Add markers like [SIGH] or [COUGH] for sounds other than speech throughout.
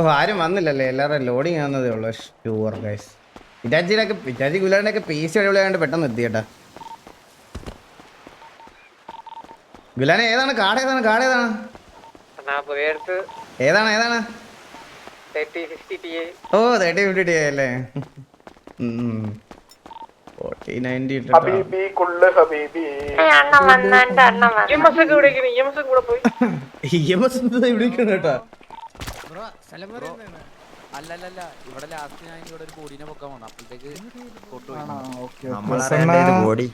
ഓ ആരും വന്നില്ലല്ലേ? എല്ലാവരും ലോഡിങ് ആവുന്നതേ ഉള്ളൂ. ഷുവർ ഗൈസ് ഇറ്റാച്ചിയിലൊക്കെ ഇറ്റാച്ചി ഗുലാറിനൊക്കെ പീസ് അടിപൊളിയാണ്ട് പെട്ടെന്ന് എത്തിയേട്ടാ ഗുലാനെ ഏതാണ്? കാട് ഏതാണ്? കാട് ഏതാണ്? ഏതാണ്? ഏതാണ്? ഓ തേർട്ടി ഫിഫ്റ്റി ടി അല്ലേ? ഇ എം എസ് ഇവിടെ ഇ എം എസ് ഒക്കെ കൂടെ പോയി? വിളിക്കുന്നു കേട്ടോ? അല്ലല്ലല്ല ഇവിടെ ലാസ്റ്റ് ഞാൻ ഇവിടെ ഒരു ബോഡിനെ പൊക്കാൻ വന്നു അപ്പോഴത്തേക്ക് കൊണ്ടുപോയി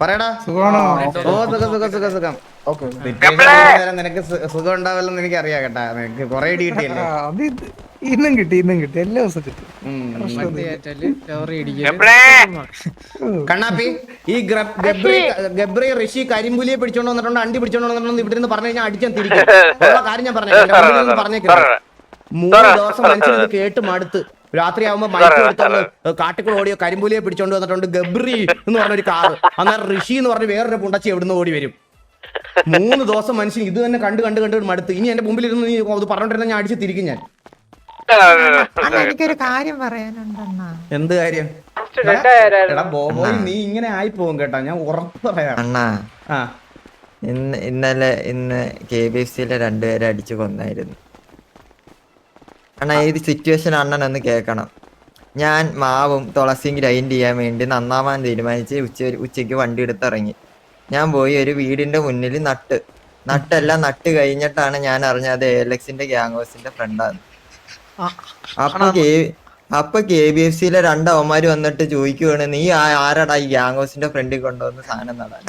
പറയടാ. സുഖമാണോ? ഓ സുഖം സുഖം സുഖം സുഖം. ഓക്കെ. നിനക്ക് സു- സുഖം ഉണ്ടാവില്ലെന്ന് എനിക്ക് അറിയാം കേട്ടാ നിനക്ക് കൊറേ ഇടി കിട്ടിയല്ലേ ഇന്നും കിട്ടി ഇന്നും കിട്ടി. എല്ലാ ദിവസവും കിട്ടി. ഉം. കണ്ണാപ്പി ഈ ഗബ്രി ഗബ്രി ഋഷി കരിമ്പുലിയെ പിടിച്ചോണ്ട് വന്നിട്ടുണ്ട്? അണ്ടി പിടിച്ചോണ്ട് വന്നിട്ടുണ്ട്? ഇവിടെ നിന്ന് പറഞ്ഞു കഴിഞ്ഞാൽ അടിച്ചാൽ തിരിക്കും. കാര്യം ഞാൻ പറഞ്ഞേക്കാം. പറഞ്ഞേക്കാം മൂന്ന് ദിവസം മനുഷ്യൻ കേട്ട് മടുത്ത്. രാത്രി ആവുമ്പോ മൈക്ക് എടുത്തോണ്ട് കാട്ടിക്കുള്ള ഓടിയോ കരിമ്പൂലിയെ പിടിച്ചോണ്ട് വന്നിട്ടുണ്ട് ഗബ്രി എന്ന് പറഞ്ഞ ഒരു കാറ്. അന്നേരം ഋഷി എന്ന് പറഞ്ഞ വേറൊരു പുണ്ടച്ചി എവിടുന്ന് ഓടി വരും? മൂന്ന് ദിവസം മനുഷ്യൻ ഇത് തന്നെ കണ്ട് കണ്ട് കണ്ട് മടുത്ത്. ഇനി എന്റെ മുമ്പിൽ ഇരുന്ന് നീ അത് പറഞ്ഞോണ്ടിരുന്ന ഞാൻ അടിച്ച് തിരിക്കും ഞാൻ. അണ്ണ എനിക്കൊരു കാര്യം പറയാനുണ്ടെന്നാ. എന്ത് കാര്യം? എടാ ബോബോയ് നീ ഇങ്ങനെ ആയി പോകും കേട്ടാ. ഞാൻ ഉറപ്പ് പറയാം. അണ്ണാ. ഇന്ന് ഇന്നലെ ഇന്ന് കെ ബി എഫ് സിയിലെ രണ്ടുപേരെ അടിച്ചു കൊന്നായിരുന്നു. അണ്ണാ ഏത് സിറ്റുവേഷൻ അണ്ണൻ ഒന്ന് കേൾക്കണം. ഞാൻ മാവും തുളസിയും ഗ്രൈൻഡ് ചെയ്യാൻ വേണ്ടി നന്നാവാൻ തീരുമാനിച്ച് ഉച്ച ഉച്ചയ്ക്ക് വണ്ടി എടുത്തിറങ്ങി. ഞാൻ പോയി ഒരു വീടിന്റെ മുന്നിൽ നട്ട്. നട്ടെല്ലാം നട്ട് കഴിഞ്ഞിട്ടാണ് ഞാൻ അറിഞ്ഞത് അത് എലക്സിന്റെ ഗ്യാങ്സിന്റെ ഫ്രണ്ടാണ് അപ്പൊ അപ്പൊ കെ ബി എഫ് സിയിലെ രണ്ടവന്മാര് വന്നിട്ട് ചോദിക്കുവാണ് നീ ആ- ആരാടാ ഈ ഗ്യാങ്സിന്റെ ഫ്രണ്ടിൽ കൊണ്ടുവന്ന് സാധനം നടാൻ?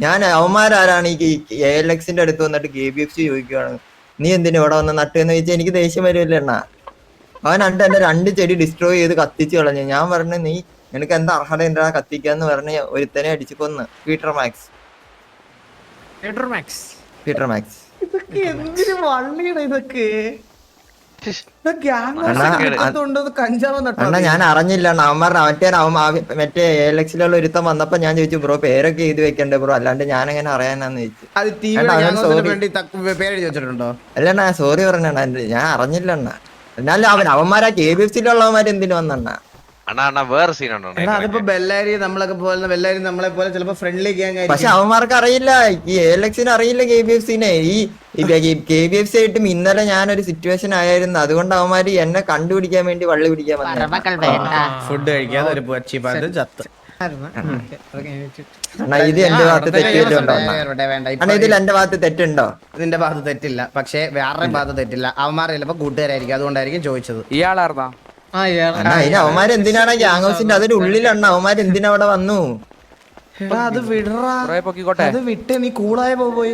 ഞാൻ അവന്മാരാരാണ് ഈ എ എൽ എക്സിന്റെ അടുത്ത് വന്നിട്ട് കെ ബി എഫ് സി ചോദിക്കുവാണ് നീ എന്തിനു ഇവിടെ വന്ന് നട്ട്? എന്ന് ചോദിച്ചാൽ എനിക്ക് ദേഷ്യം വരുമല്ലോ എണ്ണ അവൻ അണ്ട് എന്റെ രണ്ട് ചെടി ഡിസ്ട്രോയ് ചെയ്ത് കത്തിച്ച് കളഞ്ഞു. ഞാൻ പറഞ്ഞു നീ നിനക്ക് എന്താ അർഹത എന്താ കത്തിക്കാന്ന് പറഞ്ഞ് ഒരുത്തനെ അടിച്ചു കൊന്ന്. പീറ്റർ മാക്സ് പീറ്റർ മാക്സ് ഇതൊക്കെ എന്തിനു വള്ളിയാണ് ഇതൊക്കെ? അണ്ണാ, ഞാൻ അറിഞ്ഞില്ല. അണ്ണാ അവൻ പറഞ്ഞ മറ്റേ മറ്റേ എലക്ഷനിലുള്ള ഒരുത്തം വന്നപ്പോ ഞാൻ ചോദിച്ചു ബ്രോ പേരൊക്കെ എഴുതി വെക്കണ്ടേ ബ്രോ? അല്ലാണ്ട് ഞാൻ എങ്ങനെ അറിയാനാന്ന് ചോദിച്ചു. അല്ലണ്ണ സോറി പറഞ്ഞ ഞാൻ അറിഞ്ഞില്ല അണ്ണ. എന്നാലും അവൻ അവന്മാരാ കെ ബി എഫ് സിയിലുള്ളവന്മാർ എന്തിനു വന്നണ്ണ അണ്ണാ അണ്ണാ വേറെ സീനുണ്ടോ എടാ അതിപ്പോ ബെല്ലാരി നമ്മളൊക്കെ പോലെ ബെല്ലാരി നമ്മളെ പോലെ ചിലപ്പോ ഫ്രണ്ട്ലി ഗ്യാങ് പക്ഷെ അവന്മാർക്ക് അറിയില്ല ഈ എലക്ഷന് അറിയില്ല കെ ബി എഫ് സിനെ ഈ കെ ബി എഫ് സി ആയിട്ടും ഇന്നലെ ഞാനൊരു സിറ്റുവേഷൻ ആയിരുന്നു അതുകൊണ്ട് അവന്മാര് എന്നെ കണ്ടുപിടിക്കാൻ വേണ്ടി വള്ളി പിടിക്കാൻ വന്നു മക്കൾ വേണ്ട ഫുഡ് കഴിക്കാതെ ഒരു പച്ചി ചത്ത് അണ്ണാ ഇത് എന്റെ ഭാഗത്ത് തെറ്റുണ്ടോ ഇതിൽ എന്റെ ഭാഗത്ത് തെറ്റുണ്ടോ? ഇതിന്റെ ഭാഗത്ത് തെറ്റില്ല. പക്ഷെ വേറെ ഭാഗത്ത് തെറ്റില്ല. അവന്മാർ ചിലപ്പോ കൂട്ടുകാരായിരിക്കും. അതുകൊണ്ടായിരിക്കും ചോദിച്ചത്. ഇയാളാർന്നാ അവന്മാരെന്തിനാണ് ഗ്യാങ് ഹൗസിന്റെ അതിന്റെ ഉള്ളിലാണ് അവന്മാരെന്തിനാ അവിടെ വന്നു? എടാ അത് വിടറാ കുറെ പൊക്കിക്കോട്ടെ. അത് വിട്ട് നീ കൂളായ പോയി.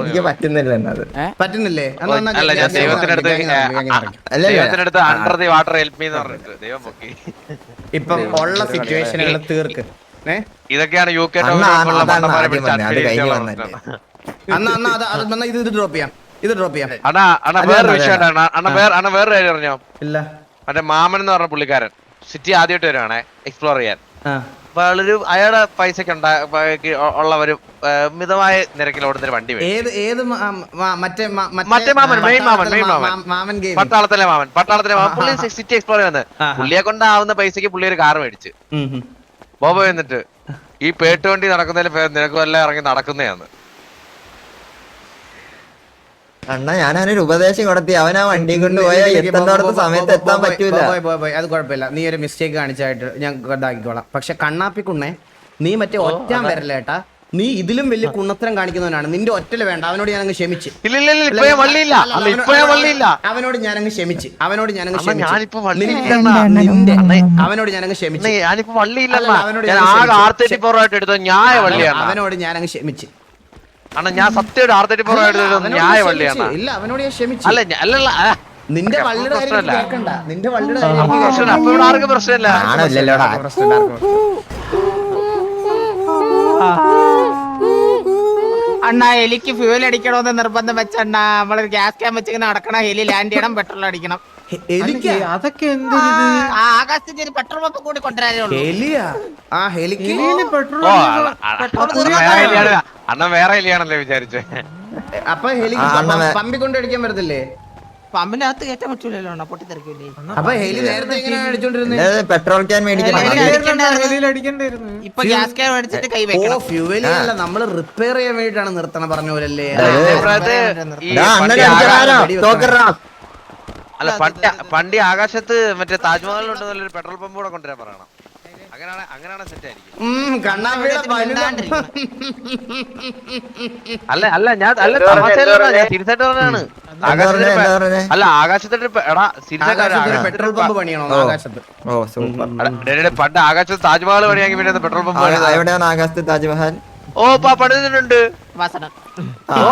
എനിക്ക് പറ്റുന്നില്ല എന്നത് പറ്റുന്നില്ലേ? എന്നാ എന്നാ അല്ല ഞാൻ ദൈവത്തിനടുത്ത്. അല്ല ദൈവത്തിനടുത്ത് under the water help me എന്ന് പറഞ്ഞിട്ട്. ദൈവം പൊക്കി. ഇപ്പം ഉള്ള സിറ്റുവേഷനുകൾ തീർക്ക്. ഏ? ഇതൊക്കെയാണ് യു കെ അണ്ണാ അതാണ് ആദ്യം പറഞ്ഞത് അത് കഴിഞ്ഞ് വന്നല്ലേ. അന്ന് അന്ന് അത് അത് വന്നാ ഇത് ഇത് ഡ്രോപ്പ് ചെയ്യാം. ഇത് ഡ്രോപ്പ് ചെയ്യാം. അണ്ണാ അണ്ണാ അത് വേറെ വേണ്ട, വിഷയം. അണ്ണാ വേറെ അണ്ണാ വേറെ കാര്യം അറിഞ്ഞോ? ഇല്ല. മറ്റേ മാമൻ എന്ന് പറഞ്ഞ പുള്ളിക്കാരൻ. സിറ്റി ആദ്യമായിട്ട് വരുവാണേ. എക്സ്പ്ലോർ ചെയ്യാൻ. ആ. അപ്പൊ അയാളെ പൈസക്ക് ഉള്ളവരും ഉള്ള ഒരു മിതമായ നിരക്കിൽ ഓടുന്ന ഒരു വണ്ടി വേണം ഏത് ഏത് മറ്റേ മറ്റേ മാമൻ, മാമൻ, പട്ടാളത്തിലെ മാമൻ. പട്ടാളത്തിലെ മാമൻ പട്ടാളത്തിലെ മാമൻ പുള്ളി സിറ്റി എക്സ്പ്ലോർ ചെയ്യുന്നത്. പുള്ളിയെ കൊണ്ടാവുന്ന പൈസക്ക് പുള്ളി ഒരു കാർ മേടിച്ച്. ബോബോ എന്നിട്ട് ഈ പേട്ടുവണ്ടി നടക്കുന്നതിൽ നിനക്ക് വല്ല ഇറങ്ങി നടക്കുന്നതാണ്. അണ്ണാ ഞാൻ അവനൊരു ഉപദേശം കൊടുത്തി. അവൻ ആ വണ്ടി കൊണ്ട് പോയാൽ എത്തേണ്ടടുത്ത സമയത്ത് എത്താൻ പറ്റൂല. അത് കുഴപ്പമില്ല. നീ ഒരു മിസ്റ്റേക്ക് കാണിച്ചായിട്ട് ഞാൻ ഇതാക്കിക്കോളാം. പക്ഷെ കണ്ണാപ്പിക്കുണ്ണേ നീ മറ്റേ ഒറ്റാൻ വരല്ല ഏട്ടാ നീ ഇതിലും വലിയ കുണ്ണത്തരം കാണിക്കുന്നവനാണ്. നിന്റെ ഒറ്റൽ വേണ്ട. അവനോട് ഞാനങ്ങ് ക്ഷമിച്ച്. ഇല്ല ഇല്ല ഇല്ല ഇപ്പൊ ഞാൻ അങ്ങ് ക്ഷമിച്ച് അവനോട് അവനോ- ഞാൻ അങ്ങ് ക്ഷമിച്ച്. അവനോട് ഞാൻ അങ്ങ് ക്ഷമിച്ച്. അവനോട് ഞാൻ ക്ഷമിച്ച്. വള്ളിയില്ല അല്ല, അവനോട് ഞാൻ അങ്ങ് ക്ഷമിച്ച്. ക്ഷമിച്ചു. അണ്ണാ ഞാൻ സത്യം ആർ തേർട്ടി ഫോർ എടുത്തത് ന്യായ ഞാൻ വള്ളിയാണ് ക്ഷമിച്ച്. ഇല്ല അവനോട് ഞാൻ ക്ഷമിച്ചു. അല്ല അല്ലല്ല നിന്റെ വള്ളിയുടെ കാര്യം കേൾക്കണ്ട. നിന്റെ വള്ളിയുടെ അപ്പൊ കാര്യം പ്രശ്നമില്ല. അപ്പൊ ഇവിടെ ആർക്കും പ്രശ്നമില്ല. ആണല്ലല്ലോടാ പ്രശ്നമില്ല, ആർക്കും. അണ്ണാ എലിക്ക് ഫ്യൂൽ അടിക്കണമെന്ന് നിർബന്ധം വെച്ചണ്ണ. നമ്മൾ ഗ്യാസ് ക്യാൻ വെച്ചിങ്ങനെ നടക്കണ എലി ലാൻഡ് ചെയ്യണം പെട്രോൾ അടിക്കണം. എലിക്കാ? എന്ത് ആ ആകാശത്തിന് ഒരു പെട്രോൾ പമ്പ് കൂടി ഹെലിയാ ആ ഹെലിക്ക് അണ്ണ- അണ്ണ- അണ്ണ വേറെ ഇല്ലയാണ് അണ്ണൻ വേറെ ഇല്ലയാണല്ലേ വിചാരിച്ചേ. അപ്പൊ ഹെലിക്ക് ആ, കൊണ്ടടിക്കാൻ വേ- പമ്പിനകത്ത് കയറ്റാൻ പറ്റൂലല്ലോ അണ്ണാ പൊട്ടിത്തെറിക്കൂലേ അപ്പൊ ഹെലി നേരത്തെ എങ്ങനെയാണ് അടിച്ചോണ്ടിരുന്നത് പെട്രോൾ ക്യാൻ മേടിക്കണം. ഇപ്പൊ ഗ്യാസ് ക്യാൻ മേടിച്ചിട്ട് കൈ വെക്കണം. ഫ്യൂവലി അല്ല നമ്മൾ റിപ്പയർ ചെയ്യാൻ വേണ്ടിട്ടാണ് നിർത്തണം പറഞ്ഞ പോലല്ലേ. അല്ല പണ്ടി പണ്ടി ആകാശത്ത് മറ്റേ താജ്മഹൽ നല്ലൊരു പെട്രോൾ പമ്പ് കൂടെ കൊണ്ടുവരാൻ പറയണം. അങ്ങനെയാണ് അങ്ങനെയാണ് സെറ്റ് ആയിരിക്കും. അല്ല അല്ല ഞാൻ അല്ല തമാശയല്ല ഞാൻ സീരിയസായിട്ട് പറഞ്ഞാണ് അല്ല ആകാശത്തിന്റെ എടാ പെട്രോൾ പമ്പ് പണിയാണോ ഓ. ആകാശത്ത്? ഓ സൂപ്പർ. പണ്ട് ആകാശത്ത് താജ്മഹൽ പണിയാക്കി പിന്നെ പെട്രോൾ പമ്പ്. എവിടെയാണ് ആകാശത്ത് താജ്മഹൽ? ഓ പാ പണിതിട്ടുണ്ട്. വാസന ഓ.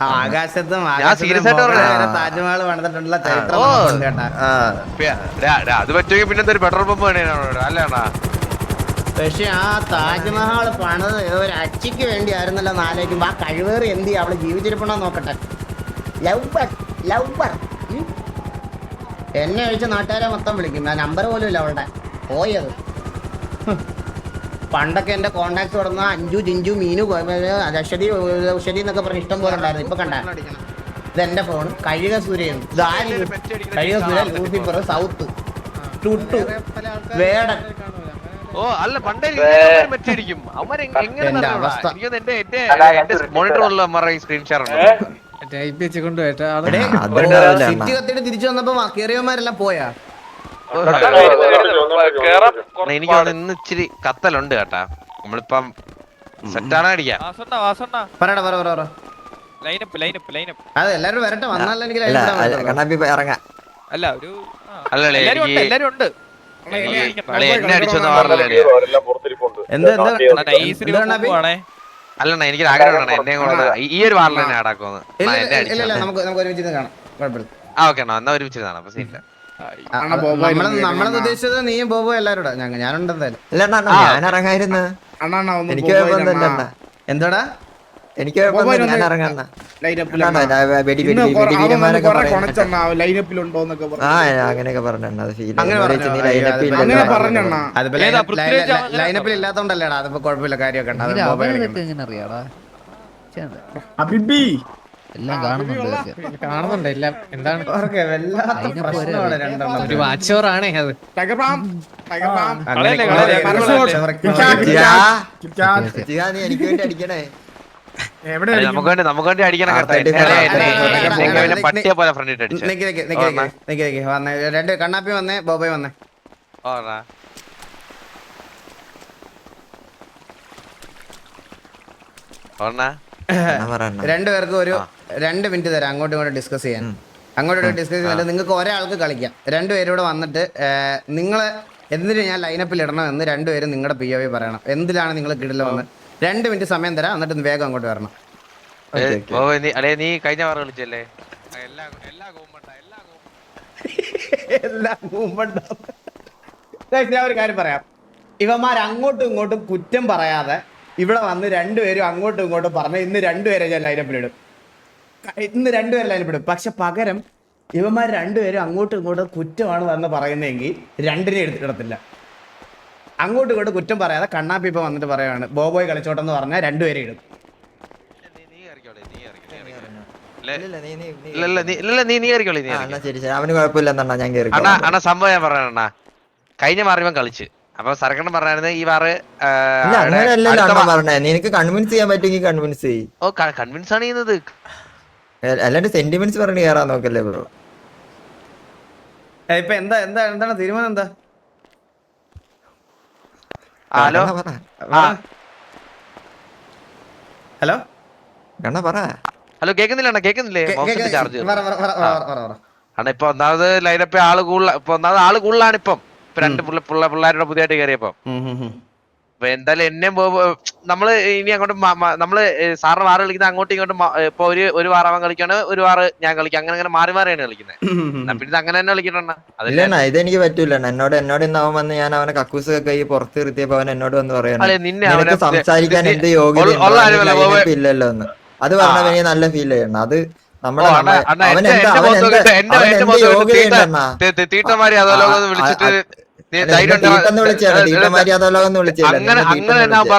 ആകാശത്തും. താജ്മഹൽ പണിതിട്ടുള്ള ചരിത്രം അത് പറ്റുമെങ്കിൽ പിന്നെ ഒരു പെട്രോൾ പമ്പ് അല്ലേണാ പക്ഷെ ആ താജ്മഹൽ പണിത് ഒരു അച്ചിക്ക് വേണ്ടി ആയിരുന്നല്ലോ നാലേക്കും ആ കഴിവേറി എന്ത് ചെയ്യും? അവൾ ജീവിച്ചിരിപ്പണോ നോക്കട്ടെ. ലവ് ലവ് എന്നെ ഒഴിച്ച് നാട്ടുകാരെ മൊത്തം വിളിക്കും. ആ നമ്പർ പോലും ഇല്ല അവളുടെ. പോയത്. പണ്ടൊക്കെ എന്റെ കോണ്ടാക്ട് തുടർന്ന അഞ്ചു ജിഞ്ചു മീനു അശ്വതി ഔഷധി എന്നൊക്കെ പറഞ്ഞ ഇഷ്ടം പോലെ ഉണ്ടായിരുന്നു. ഇപ്പൊ കണ്ട. ഇത് എന്റെ ഫോൺ കഴുക സൂര്യൻ കഴുക സൂര്യ ലൂസിഫർ സൗത്ത്. ടുട്ടു വേടൻ. ഓ അല്ല പണ്ടേ പറ്റിയിരിക്കും അവന്മാർ എങ്ങനെ? അവസ്ഥ. എന്റെ എന്റെ ഉള്ള അമ്മയുടെ സ്ക്രീൻ ഷെയർ ഉണ്ട്. തിരിച്ചു വന്നപ്പോ കേറിയവന്മാരെല്ലാം പോയാ? എനിക്ക് ഇന്ന് ഇച്ചിരി കത്തലുണ്ട് കേട്ടാ. നമ്മളിപ്പം സെറ്റാണ് അടിക്കാം വാസണ്ണ വാസണ്ണ. പറയടാ പറ പറ പറ. ലൈനപ്പ് ലൈനപ്പ് ലൈനപ്പ് അതെ എല്ലാരും വരട്ടെ. വന്നാലും എനിക്ക് അല്ല അല്ല, ഇറങ്ങാം. അല്ല ഒരു എല്ലാരും ഉണ്ട്? അല്ലണ്ണ എനിക്ക് ആഗ്രഹമാണ് എന്നെ കൊണ്ട് ഈ ഒരു വാർഡിൽ തന്നെ കുഴപ്പമില്ല. ആ ഓക്കെ അണ്ണാ എന്നാ ഒരുമിച്ചിരുന്നാണ് അപ്പൊ സീനില്ല നമ്മളത് ഉദ്ദേശിച്ചത് നീയും ബോബോ എല്ലാരും ഞങ്ങൾ ഞാനുണ്ട് എന്തായാലും അല്ല അണ്ണാ, അണ്ണാ, ഞാൻ ഇറങ്ങായിരുന്നു എനിക്ക്. എന്താടാ എനിക്ക് കുഴപ്പമൊന്നുമില്ല ഞാൻ ഇറങ്ങാം അണ്ണാ, ഞാൻ വെടി വെടി വെടി വീരന്മാരൊക്കെ പറയുന്നത് ലൈനപ്പിലുണ്ടോന്നൊക്കെ ആ അങ്ങനെയൊക്കെ ലൈനപ്പിൽ ഇല്ലാത്തോണ്ടല്ലേടാ അതിപ്പോ കുഴപ്പമില്ല കാര്യമൊക്കെ എല്ലാം കാണുന്നുണ്ട് കാണുന്നുണ്ട് എല്ലാം. എന്താണ്? ഒരു- വാച്ചോറാണേ അത്. എനിക്ക് വേണ്ടി അടിക്കണേ. നമുക്ക് വേണ്ടി നമുക്ക് വേണ്ടി പട്ടിയെ പോലെ ഫ്രണ്ടിട്ട് രണ്ട് കണ്ണാപ്പി വന്നേ ബോബൈ വന്നേ. ഓർണ രണ്ടുപേർക്കും ഒരു രണ്ട് മിനിറ്റ് തരാം അങ്ങോട്ടും ഇങ്ങോട്ടും ഡിസ്കസ് ചെയ്യാൻ. അങ്ങോട്ടും ഇങ്ങോട്ടും ഡിസ്കസ് ചെയ്യാൻ. നിങ്ങൾക്ക് ഒരാൾക്ക് കളിക്കാം. രണ്ടുപേരും ഇവിടെ വന്നിട്ട് നിങ്ങൾ എന്തിനു ഞാൻ ലൈനപ്പിൽ ഇടണം എന്ന് രണ്ടുപേരും നിങ്ങളുടെ പി ഒ വി പറയണം. എന്തിലാണ് നിങ്ങൾ കിടില വന്ന്? രണ്ട് മിനിറ്റ് സമയം തരാം എന്നിട്ട് വേഗം അങ്ങോട്ട് വരണം. നീ കഴിഞ്ഞ വാരം കളിച്ചല്ലേ? എല്ലാ എല്ലാ ഗോമണ്ട എല്ലാ എല്ലാം മുമ്പുണ്ടാവും. [LAUGHS] Guys, ഞാൻ ഒരു കാര്യം പറയാം. ഇവന്മാർ അങ്ങോട്ടും ഇങ്ങോട്ടും കുറ്റം പറയാതെ ഇവിടെ വന്ന് രണ്ടുപേരും അങ്ങോട്ടും ഇങ്ങോട്ടും പറഞ്ഞ ഇന്ന് രണ്ടുപേരെ ഞാൻ ലൈനപ്പിലിടും ഇന്ന് രണ്ടുപേരെ ലൈനപ്പിടും പക്ഷെ പകരം ഇവന്മാർ രണ്ടുപേരും അങ്ങോട്ടും ഇങ്ങോട്ടും കുറ്റമാണ് വന്ന് പറയുന്നതെങ്കിൽ രണ്ടിനെ എടുത്തിടത്തില്ല അങ്ങോട്ടും ഇങ്ങോട്ടും കുറ്റം പറയാതെ കണ്ണാപ്പി ഇപ്പൊ വന്നിട്ട് പറയാണ് ബോബോയ് കളിച്ചോട്ടെന്ന് പറഞ്ഞാൽ രണ്ടുപേരെ ഇടും. നീ നീ കയറിക്കോളെ നീ കയറിക്കോ ഇല്ല, ഇല്ല, നീ- നീ- നീ- ഇല്ല ഇല്ല നീ നീ കയറിക്കോളെ നീ ആ, കയറിക്കോ. എന്നാ ശരി ശരി. അവന് കുഴപ്പമില്ലെന്നാ ഞാൻ അണ്ണാ അണ്ണാ സംഭവം ഞാൻ പറയണ കഴിഞ്ഞ മാറിയവൻ കളിച്ച്. അപ്പൊ സരക്കണ്ണൻ പറഞ്ഞായിരുന്നു ഈ വാറ് പറഞ്ഞേ. നിനക്ക് കൺവിൻസ് ചെയ്യാൻ പറ്റുമെങ്കിൽ കൺവിൻസ് ചെയ്യ്. ഓ കൺവിൻസ് ആണ് ചെയ്യുന്നത്. അല്ലാണ്ട് സെന്റിമെന്റ്സ് പറഞ്ഞു കേറാൻ നോക്കല്ലേ ബ്രോ. ഇപ്പൊ എന്താ എന്താ എന്താണ് തീരുമാനം എന്താ? ഹലോ? ഹലോ? കണ്ണ പറ. ഹലോ കേക്കുന്നില്ല അണ്ണാ? കേക്കുന്നില്ലേ? ചാർജ് പറ പറ പറ പറ പറ പറ അണ്ണാ ഇപ്പൊ ഒന്നാമത് ലൈനപ്പ് ആൾ കൂടുതൽ ഇപ്പൊ ഒന്നാമത് ആൾ കൂടുതലാണ് ഇപ്പം. ഇപ്പൊ രണ്ട് പിള്ള പിള്ള പിള്ളേരുടെ പുതിയതായിട്ട് കയറിയപ്പോ. അപ്പൊ എന്തായാലും എന്നെ നമ്മൾ ഇനി അങ്ങോട്ട് നമ്മൾ സാറിന് വാറ് കളിക്കുന്ന അങ്ങോട്ടും ഇങ്ങോട്ടും ഇപ്പൊ ഒരു ഒരു വാറാവൻ കളിക്കാണ് ഒരു വാറ് ഞാൻ കളിക്കാം. അങ്ങനെ അങ്ങനെ മാറി മാറിയാണ് കളിക്കുന്നത്. പിന്നെ ഇത് അങ്ങനെ തന്നെ കളിക്കണ ഇത് എനിക്ക് ഇതെനിക്ക് പറ്റൂല എന്നോട് എന്നോട് ഇന്ന് അവൻ വന്ന് ഞാൻ അവനെ കക്കൂസ് ഒക്കെ ഈ പുറത്ത് നിർത്തിയപ്പോ അവൻ എന്നോട് വന്ന് പറയാൻ സംസാരിക്കാൻ എന്ത് യോഗ്യത ബോബേ. ഇല്ലല്ലോ എന്ന്. അത് പറഞ്ഞ എനിക്ക് നല്ല ഫീൽ ചെയ്യണം അത് തീട്ടമാരി ഓ, നമ്മ- അണ്ണാ, അണ്ണാ, അവൻ എന്റെ- എന്താ എന്റെ അവൻ മുഖത്ത് എന്താ നോക്കിയിട്ട് എന്റെ- അവൻ എന്റെ എന്ത് മുഖത്ത് നോക്കിയിട്ട് യോഗ്യതയുണ്ടെന്നാ തീ- തീ- തീട്ടന്മാരെ അതോലോകം ഒന്ന് ആ, വിളിച്ചിട്ട് അങ്ങനെ അങ്ങനെ ഞാൻ ബ്രോ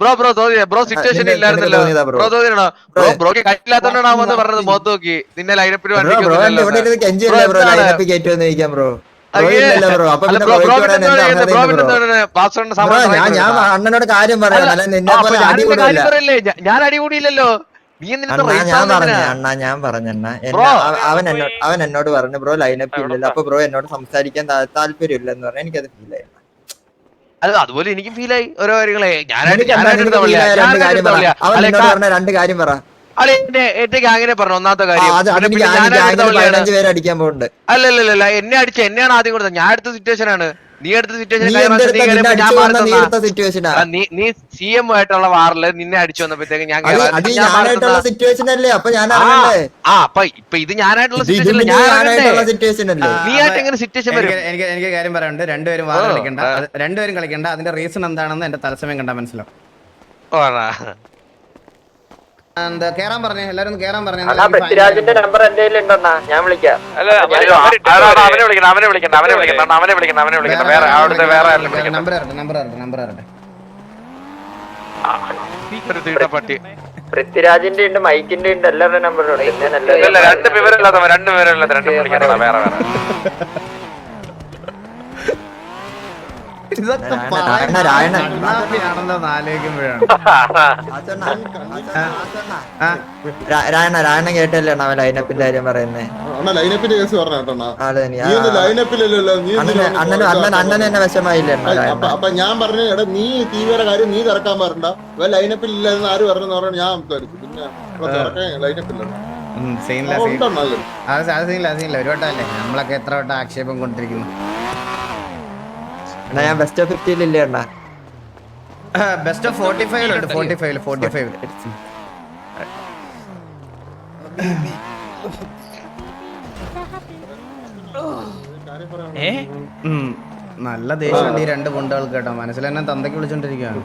ബ്രോ ബ്രോ തോന്നിയ? ബ്രോ സിറ്റുവേഷൻ ഇല്ലായിരുന്നല്ലോ. ബ്രോ. ബ്രോ തോന്നിയാണോ. ബ്രോക്ക് വന്ന് പറഞ്ഞത്? മുഖത്ത് നോക്കി. നിന്നെ ലൈനപ്പിൽ ഞാൻ അണ്ണനോട് കാര്യം പറയാം. ഞാൻ അടികൂടിയില്ലല്ലോ അണ്ണാ ഞാൻ പറഞ്ഞു അണ്ണാ ഞാൻ പറഞ്ഞണ്ണ ബ്രോ. അവൻ എന്നോട് അവൻ എന്നോട് പറഞ്ഞു ബ്രോ ലൈനപ്പ് ഇല്ലല്ലോ. അപ്പൊ ബ്രോ എന്നോട് സംസാരിക്കാൻ താല്പര്യം ഇല്ലെന്ന് പറഞ്ഞു എനിക്കത് ഫീൽ ആയി. അത് അതുപോലെ എനിക്കും ഫീൽ ആയി. ഓരോ കാര്യങ്ങളെ. ഞാൻ രണ്ട് കാര്യം പറ. അല്ലെ എന്റെ എന്റെ ഗ്യാങ്ങിനെ പറഞ്ഞു ഒന്നാമത്തെ കാര്യം. അല്ലല്ലല്ല എന്നെ അടിച്ച എന്നെയാണ് ആദ്യം കൊടുത്തത്. ഞാൻ അടുത്ത സിറ്റുവേഷൻ ആണ്. നീ എടുത്ത സിറ്റുവേഷൻ നീ സി എം ആയിട്ടുള്ള വാറിൽ നിന്നെ അടിച്ചു വന്നപ്പോഴത്തേക്ക് ഞാൻ സിറ്റുവേഷൻ അല്ലേ? അപ്പൊ ഞാൻ ആ, ആ അപ്പൊ ഇപ്പൊ ഇത് ഞാനായിട്ടുള്ള സിറ്റുവേഷൻ നീ ആയിട്ട് എങ്ങനെ സിറ്റുവേഷൻ വരും? എനിക്ക് എനിക്ക് കാര്യം പറയാനുണ്ട്. രണ്ടുപേരും വാർ കളിക്കണ്ട. രണ്ടുപേരും കളിക്കണ്ട. അതിന്റെ റീസൺ എന്താണെന്ന് എന്റെ തത്സമയം കണ്ടാൽ മനസ്സിലാവും? എന്താ കേറാൻ പറഞ്ഞേ എല്ലാരും ഒന്ന് കേറാൻ പറഞ്ഞേ അണ്ണാ പൃഥ്വിരാജിന്റെ നമ്പർ എന്റെ കയ്യിലുണ്ടെന്നാ ഞാൻ വിളിക്കാം. അല്ല, അവനെ- അവനെ വിളിക്കണം അവനെ വിളിക്കണം അവനെ വിളിക്കണം അവനെ വിളിക്കണം അവനെ വിളിക്കണം വേറെ അവിടുത്തെ വേറെ ആരെങ്കിലും വിളിക്കണം നമ്പർ ഇറട്ടെ നമ്പർ ഇറട്ടെ നമ്പർ ഇറട്ടെ ഒരു തീട്ടപ്പട്ടി പൃഥ്വിരാജിന്റെ ഉണ്ട് മൈക്കിന്റെ ഉണ്ട് എല്ലാവരുടെ നമ്പറും ഉണ്ട്. പിന്നെ നല്ല ഇല്ല രണ്ട് വിവരമില്ലാത്തവൻ രണ്ട് വിവരമില്ലാത്ത രണ്ടും വിളിക്കണം വേറെ വേറെ. [LAUGHS] ഇതൊക്കെ. കണ്ണാപ്പിയാണെന്ന് ആലോചിക്കുമ്പോഴാണ്. രായണ രായണ്ണ കേട്ടല്ലേ അണ്ണാ അവൻ ലൈനപ്പിന്റെ കാര്യം പറയുന്നേ? അണ്ണാ ലൈനപ്പിന്റെ കേസ് അണ്ണൻ അണ്ണൻ എന്നെ വിഷമായില്ലേ അപ്പൊ ഞാൻ പറഞ്ഞു എടാ നീ തീവ്ര കാര്യം നീ തിരക്കാൻ പറഞ്ഞ ലൈനപ്പില്ലെന്ന് ലൈനപ്പിൽ ആര് പറഞ്ഞു പറഞ്ഞു ഞാൻ സംസാരിച്ചു. പിന്നെ അത് സീനില്ല സീനില്ല ഒരു വട്ടമല്ലേ? നമ്മളൊക്കെ എത്ര വട്ടം ആക്ഷേപം കൊണ്ടിരിക്കുന്നു. അണ്ണാ ഞാൻ ബെസ്റ്റ് ഓഫ് ഫിഫ്റ്റിയിൽ ഇല്ല എണ്ണ? ബെസ്റ്റ് ഓഫ് ഫോർട്ടി ഫൈവിലുണ്ട് ഫോർട്ടി ഫൈവിൽ ഫോർട്ടി ഫൈവിൽ നല്ല ദേഷ്യമുണ്ട് ഈ രണ്ട് ഗുണ്ടകൾക്ക് കേട്ടോ. മനസ്സിൽ തന്നെ തന്തയ്ക്ക് വിളിച്ചോണ്ടിരിക്കുകയാണ്